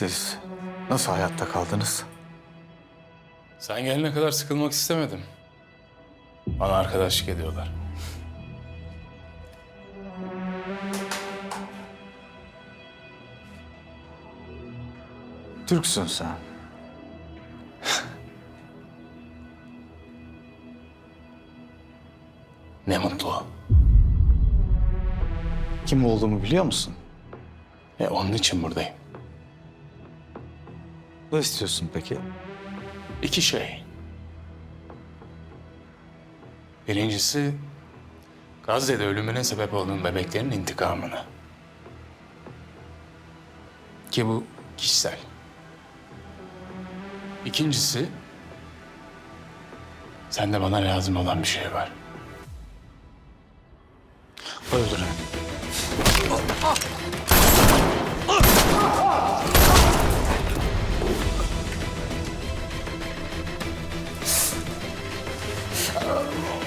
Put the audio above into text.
Siz nasıl hayatta kaldınız? Sen gelene kadar sıkılmak istemedim. Bana arkadaşlık ediyorlar. Türksün sen. Ne mutlu. Kim olduğumu biliyor musun? E onun için buradayım. Ne istiyorsun peki? İki şey. Birincisi Gazze'de ölümüne sebep olduğum bebeklerin intikamını. Ki bu kişisel. İkincisi sende bana lazım olan bir şey var. Öldürün. あの